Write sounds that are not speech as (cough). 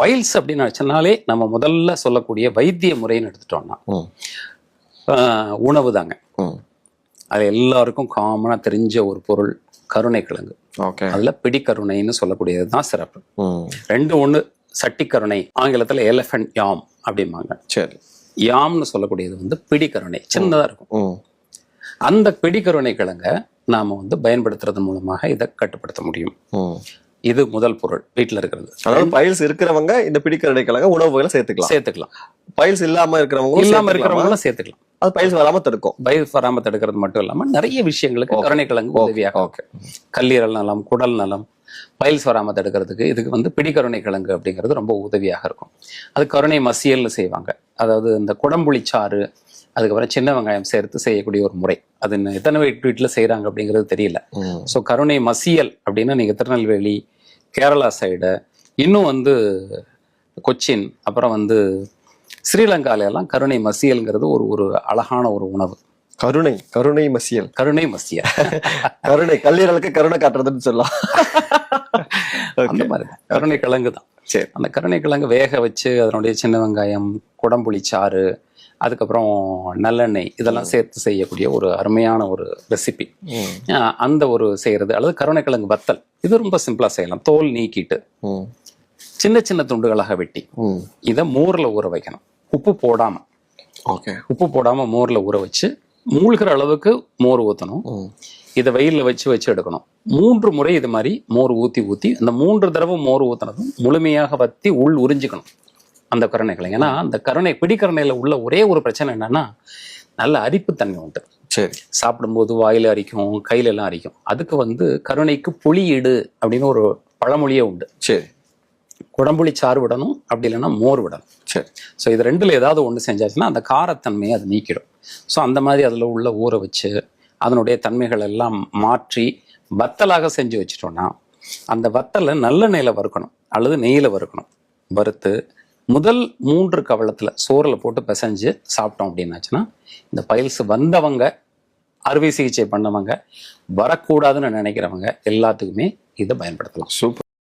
Files அப்படின்னு நினச்சனாலே நம்ம முதல்ல சொல்லக்கூடிய வைத்திய முறைன்னு எடுத்துட்டோம்னா உணவு தாங்க. அது எல்லாருக்கும் காமனாக தெரிஞ்ச ஒரு பொருள் கருணை கிழங்கு அதில் பிடிக்கருணைன்னு சொல்லக்கூடியது தான் சிறப்பு. ரெண்டு ஒன்று சட்டி கருணை ஆங்கிலத்தில் எலிஃபென்ட் யாம் அப்படிம்பாங்க. சரி. யாம்னு சொல்லக்கூடியது வந்து பிடிக்கருணை சின்னதாக இருக்கும். அந்த பிடிக்கருணை கிழங்க நாம வந்து பயன்படுத்துறது மூலமாக இதை கட்டுப்படுத்த முடியும். இது முதல் பொருள் வீட்டில் இருக்கிறது. அதாவது பைல்ஸ் இருக்கிறவங்க இந்த பிடிக்கரடை கிழங்க உணவுகளை சேர்த்துக்கலாம். சேர்த்துக்கலாம். பைல்ஸ் இல்லாம இருக்கிறவங்க இல்லாம இருக்கிறவங்களும் சேர்த்துக்கலாம். அது பைல்ஸ் வராம தடுக்கும். பயிர் வராம தடுக்கிறது மட்டும் இல்லாம நிறைய விஷயங்களுக்கு கருணைக்கிழங்கு உதவியாக ஓகே. கல்லீரல் நலம் குடல் நலம் பயில்ஸ் வராம தடுக்கிறதுக்கு இதுக்கு வந்து பிடிக்கருணை கிழங்கு அப்படிங்கிறது ரொம்ப உதவியாக இருக்கும். அது கருணை மசியல்னு செய்வாங்க. அதாவது இந்த குடம்புளி சாறு அதுக்கப்புறம் சின்ன வெங்காயம் சேர்த்து செய்யக்கூடிய ஒரு முறை. அது எத்தனை வீட்டு வீட்டில் செய்கிறாங்க அப்படிங்கிறது தெரியல. ஸோ கருணை மசியல் அப்படின்னா நீங்கள் திருநெல்வேலி கேரளா சைடு இன்னும் வந்து கொச்சின் அப்புறம் வந்து ஸ்ரீலங்கால எல்லாம் கருணை மசியல்ங்கிறது ஒரு ஒரு அழகான ஒரு உணவு. கருணை கருணை மசியல். கருணை மசியல். (laughs) கருணை கல்லீரலுக்கு கருணை காட்டுறதுன்னு சொல்லலாம். (laughs) அந்த மாதிரி தான். கருணை கிழங்கு தான். சரி. அந்த கருணை கிழங்கு வேக வச்சு அதனுடைய சின்ன வெங்காயம் குடம்புளி சாறு அதுக்கப்புறம் நல்லெண்ணெய் இதெல்லாம் சேர்த்து செய்யக்கூடிய ஒரு அருமையான ஒரு ரெசிபி அந்த ஒரு செய்யறது அல்லது கருணைக்கிழங்கு வத்தல். இது ரொம்ப சிம்பிளா செய்யலாம். தோல் நீக்கிட்டு சின்ன சின்ன துண்டுகளாக வெட்டி இதை மோர்ல ஊற வைக்கணும். உப்பு போடாம. ஓகே. உப்பு போடாம மோர்ல ஊற வச்சு மூழ்கிற அளவுக்கு மோர் ஊற்றணும் இதை வெயில்ல வச்சு வச்சு எடுக்கணும். மூன்று முறை இது மாதிரி மோர் ஊத்தி ஊத்தி அந்த மூன்று தடவை மோர் ஊத்துனதும் முழுமையாக வத்தி உள் உறிஞ்சிக்கணும். அந்த கருணைகளை. ஏன்னா அந்த கருணை பிடிக்கருணையில உள்ள ஒரே ஒரு பிரச்சனை என்னன்னா நல்ல அரிப்புத்தன்மை உண்டு. சரி. சாப்பிடும்போது வாயில அரிக்கும் கையில எல்லாம் அரிக்கும். அதுக்கு வந்து கருணைக்கு புளியிடு அப்படின்னு ஒரு பழமொழியே உண்டு. சரி. குடம்புளி சாறு விடணும் அப்படி இல்லைன்னா மோர் விடணும். சரி. ஸோ இது ரெண்டுல ஏதாவது ஒன்று செஞ்சாச்சுன்னா அந்த காரத்தன்மையை அது நீக்கிடும். ஸோ அந்த மாதிரி அதில் உள்ள ஊற வச்சு அதனுடைய தன்மைகள் எல்லாம் மாற்றி வத்தலாக செஞ்சு வச்சிட்டோம்னா அந்த வத்தலை நல்லெண்ணெயில் வறுக்கணும் அல்லது நெய்யில் வறுக்கணும். வறுத்து முதல் மூன்று கவளத்தில் சோறில் போட்டு பிசைஞ்சு சாப்பிட்டோம் அப்படின்னாச்சுன்னா இந்த பைல்ஸ் வந்தவங்க அறுவை சிகிச்சை பண்ணவங்க வரக்கூடாதுன்னு நினைக்கிறவங்க எல்லாத்துக்குமே இதை பயன்படுத்தலாம். சூப்பர்.